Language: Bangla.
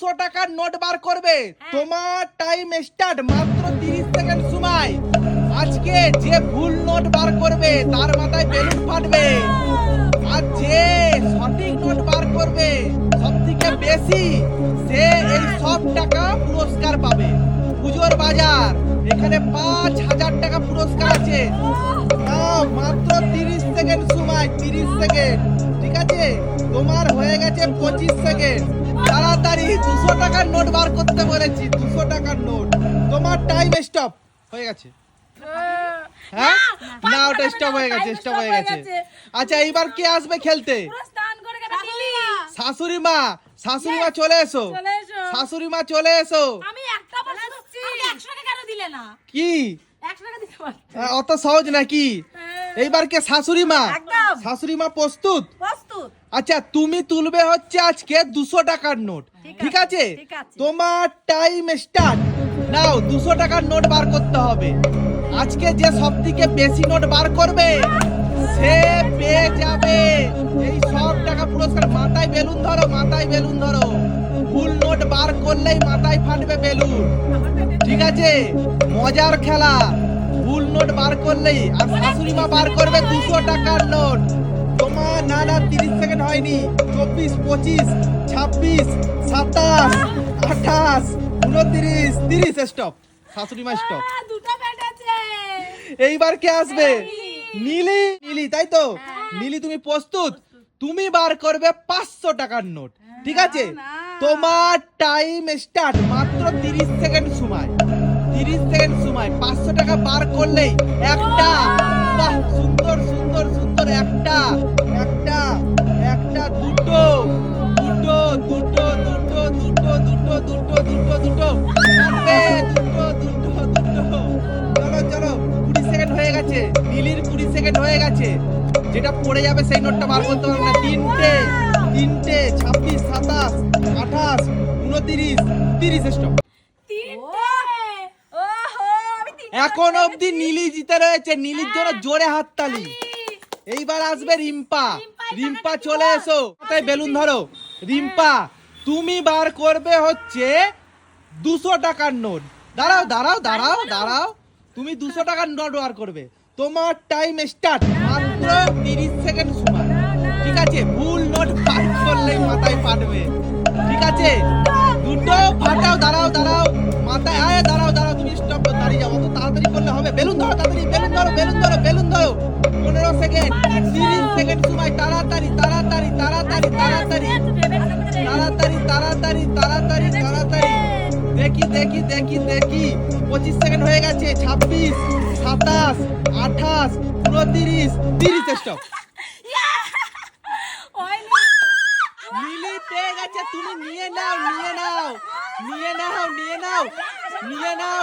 দুশো টাকার নোট বার করবে। তোমার টাইম স্টার্ট মাত্র তিরিশ সেকেন্ড সময়। আজকে যে ভুল নোট বার করবে তার মাথায় বেলুন ফাটবে। আর যে সঠিক নোট বার করবে সব থেকে বেশি সে এই সব টাকা পুরস্কার পাবে। পুজোর বাজার। এখানে পাঁচ হাজার টাকা পুরস্কার আছে। নাও মাত্র তিরিশ সেকেন্ড সময় তিরিশ সেকেন্ড। ঠিক আছে? তোমার হয়ে গেছে পঁচিশ সেকেন্ড। তাড়াতাড়ি দুশো টাকার নোট বার করতে বলেছি দুশো টাকার নোট। তোমার টাইম স্টপ হয়ে গেছে। হ্যাঁ? না ওটা স্টপ হয়ে গেছে স্টপ হয়ে গেছে। আচ্ছা এইবার কে আসবে খেলতে? শাশুড়ি মা। শাশুড়ি মা চলে এসো। চলে এসো। শাশুড়ি মা চলে এসো। না। কি? 100 টাকা দিতে পারতে আহ, অত সহজ নাকি? এইবার কে? শাশুড়ি মা? শাশুড়ি মা প্রস্তুত? প্রস্তুত। আচ্ছা তুমি তুলবে হচ্ছে আজকে দুশো টাকার নোট। ঠিক আছে তোমার টাইম স্টার্ট নাও দুশো টাকার নোট বার করতে হবে। আজকে যে সব থেকে বেশি নোট বার করবে সে পেয়ে যাবে। এই সব টাকা পুরস্কার মাথায় বেলুন ধরো মাথায় বেলুন ধরো। করলেই মাথায় ফাটবে বেলুন। ঠিক আছে? মজার খেলা। ভুল নোট বার করলেই আর শাশুড়ি মা বার করবে দুশো টাকার নোট। তোমার না না তিরিশ সেকেন্ড হয়নি। চব্বিশ পঁচিশ ছাব্বিশ সাতাশ আঠাশ উনত্রিশ তিরিশ। স্টপ। শাশুড়ি মা স্টপ। এইবার কে আসবে? নীলি। নীলি? তাই তো? নীলি তুমি প্রস্তুত? তুমি বার করবে পাঁচশো টাকার নোট। ঠিক আছে? তোমার টাইম স্টার্ট মাত্র তিরিশ সেকেন্ড সময়। তিরিশ সেকেন্ড সময়, পাঁচশো টাকা বার করলেই একটা। বাহ, সুন্দর সুন্দর সুন্দর, একটা। একটা একটা, দুটো। দুটো দুটো দুটো দুটো দুটো দুটো দুটো দুটো। দুটো দুটো দুটো। চলো চলো, কুড়ি সেকেন্ড হয়ে গেছে। নীলির কুড়ি সেকেন্ড হয়ে গেছে। যেটা পড়ে যাবে সেই নোটটা বার করতে পারবে না। তিনটে। তিনটে ছাব্বিশ সাতাশ আঠাশ উনতিরিশ তিরিশ স্টপ এখন অবধি নীলি জিতে রয়েছে নীলির জন্য জোরে হাততালি। এইবার আসবে রিম্পা। রিম্পা চলে এসো। মাথায় বেলুন ধরো। রিম্পা তুমি বার করবে হচ্ছে দুশো টাকার নোট। দাঁড়াও দাঁড়াও দাঁড়াও দাঁড়াও। তুমি দুশো টাকার নোট বার করবে। তোমার টাইম স্টার্ট মাত্র তিরিশ সেকেন্ড সময়। ঠিক আছে ভুল নোট বার মাথায় ফাটবে ঠিক আছে? দুটো, ফাটাও, দাঁড়াও দাঁড়াও। মাথায়, আয়, দাঁড়াও দাঁড়াও, তুমি স্টপ দাঁড়িয়ে যাও। অত তাড়াতাড়ি করলে হবে। বেলুন ধরো, তাড়াতাড়ি, বেলুন ধরো বেলুন ধরো বেলুন ধরো। পনেরো সেকেন্ড তিরিশ সেকেন্ড সময়, তাড়াতাড়ি তাড়াতাড়ি তাড়াতাড়ি তাড়াতাড়ি। তাড়াতাড়ি তাড়াতাড়ি তাড়াতাড়ি তাড়াতাড়ি। দেখি দেখি দেখি দেখি। পঁচিশ সেকেন্ড হয়ে গেছে, ছাব্বিশ, সাতাশ, আঠাশ, উনতিরিশ, তিরিশ স্টপ হয়নি পেয়ে গেছে তুমি নিয়ে নাও নিয়ে নাও নিয়ে নাও নিয়ে নাও নিয়ে নাও